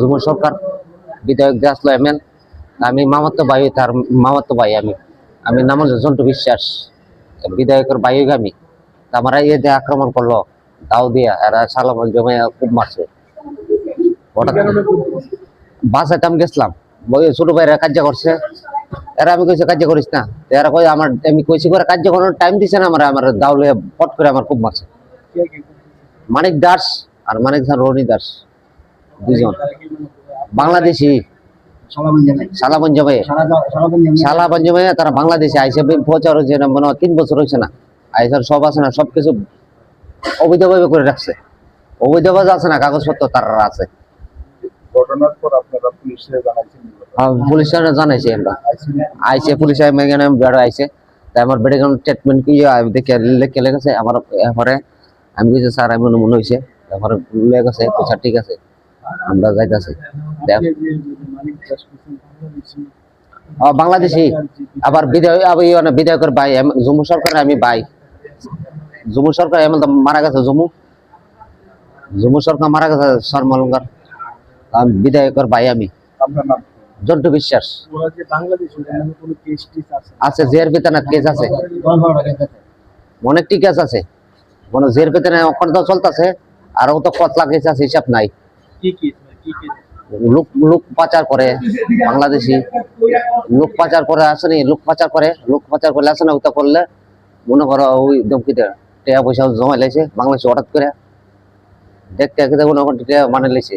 যুব সরকার বিধায়ক যে আসলো আমি মামাতো ভাই তার মামাতো ভাই আমি। আমি নাম হলো জন্টু বিশ্বাস বিধায়কের ভাই আমি। তা আমরা ইয়ে যে আক্রমণ করল দাও দিয়া এরা সালাম জমে খুব মারছে। হঠাৎ বাসায় আমি গেছিলাম ওই ছোট ভাইরা কার্য করছে। এরা আমি কইছি কার্য করিস না। এরা কই আমার আমি কইছি করে কার্য করার টাইম দিছে না আমার আমার দাউলে পট করে আমার খুব মারছে। মানিক দাস আর মানিক খান রনি দাস। দুজন। বাংলাদেশি। সালা পঞ্জাবে সালা পঞ্জাবে তারা বাংলাদেশে আইসে প্রচার হয়েছে না মনে হয় তিন বছর হয়েছে না। আইসার সব আছে না সব কিছু অবৈধভাবে করে রাখছে। অবৈধভাবে আছে না কাগজপত্র তারা আছে। ঘটনার পর আপনারা পুলিশে জানাইছি আমরা। আইসে পুলিশ এখানে আইসে তাই আমার বেড়ে ট্রিটমেন্ট কি আমি দেখে লেখে লেগেছে আমার এরপরে আমি কইছি স্যার আমি মনে হয়েছে লেগেছে আচ্ছা ঠিক আছে। আমরা যাইতেছি। বাংলাদেশি। আবার বিধায়ক বিধায়কের ভাই, এম- জম্মু সরকার আমি ভাই। জম্মু সরকার এমন তো মারা গেছে জম্মু জম্মু সরকার মারা গেছে সরমলঙ্গার আমি, বিধায়কের ভাই আমি। জন্টু বিশ্বাস। আছে, জের বেতনের কেস আছে। অনেক টি কেস আছে। মানে জের বেতনে অক্ষর চলতেছে, আর ও তো কতলা কেস আছে, হিসাব নাই। লোক লোক পাচার করে, বাংলাদেশি। লোক পাচার করে আসে নি লোক পাচার করে, লোক পাচার করলে আসে না, ওটা করলে মনে করো ওই দমকিতে টাকা পয়সা জমা লেছে বাংলাদেশে হঠাৎ করে। দেখতে দেখতে মনে মানে লাইছে